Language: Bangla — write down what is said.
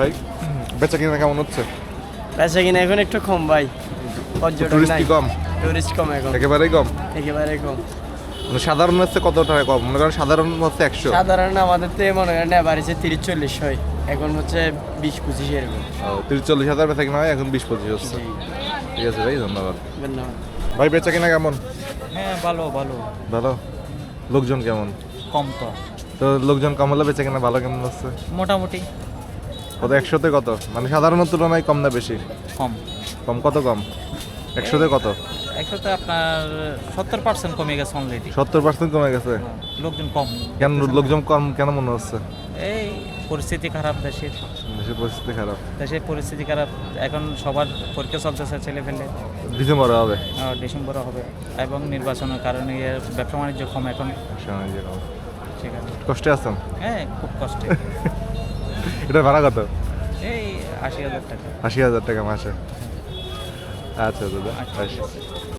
ভাই? বেচা কিনা কেমন হচ্ছে? বেচা কিনা এখন একটু কম ভাই। পর্যটক টুরিস্ট নাই। কম? টুরিস্ট কম এখন। একেবারেই কম? একেবারে কম। মানে সাধারণ হচ্ছে কত টাকা কম? মনে করেন সাধারণ হচ্ছে একশো। সাধারণ আমাদের তো মনে করেন হচ্ছে তিরিশ চল্লিশ হয়। এখন হচ্ছে বিশ পঁচিশ এরকম। তিরিশ চল্লিশ হাজার বেচা কিনা হয় এখন বিশ পঁচিশ হচ্ছে। ঠিক আছে ভাই ধন্যবাদ। ধন্যবাদ। ভাই বেচা কিনা কেমন? হ্যাঁ ভালো ভালো। ভালো? লোকজন কেমন? কম তো। তো লোকজন কম হলে বেচা কিনা ভালো কেমন হচ্ছে? মোটামুটি। কত একশোতে কত? মানে সাধারণ তুলনায় কম না বেশি? কম। কম? কত কম? একশোতে কত? একসাথে আপনার সত্তর পার্সেন্ট কমে গেছে অলরেডি সত্তর পার্সেন্ট কমে গেছে? লোকজন কম। কেন লোকজন কম কেন মনে হচ্ছে? এই পরিস্থিতি খারাপ দেশের। দেশের পরিস্থিতি খারাপ। দেশের পরিস্থিতি খারাপ। এখন সবার পরীক্ষা চলতেছে ছেলে ফেলে ডিসেম্বরে হবে? ডিসেম্বরে হবে। এবং নির্বাচনের কারণে ব্যবসা বাণিজ্য কম এখন। ঠিক আছে। কষ্টে আছেন? হ্যাঁ খুব কষ্টে। এটা ভাড়া কত? এই আশি হাজার টাকা। আশি হাজার টাকা মাসে। আচ্ছা দাদা আচ্ছা আচ্ছা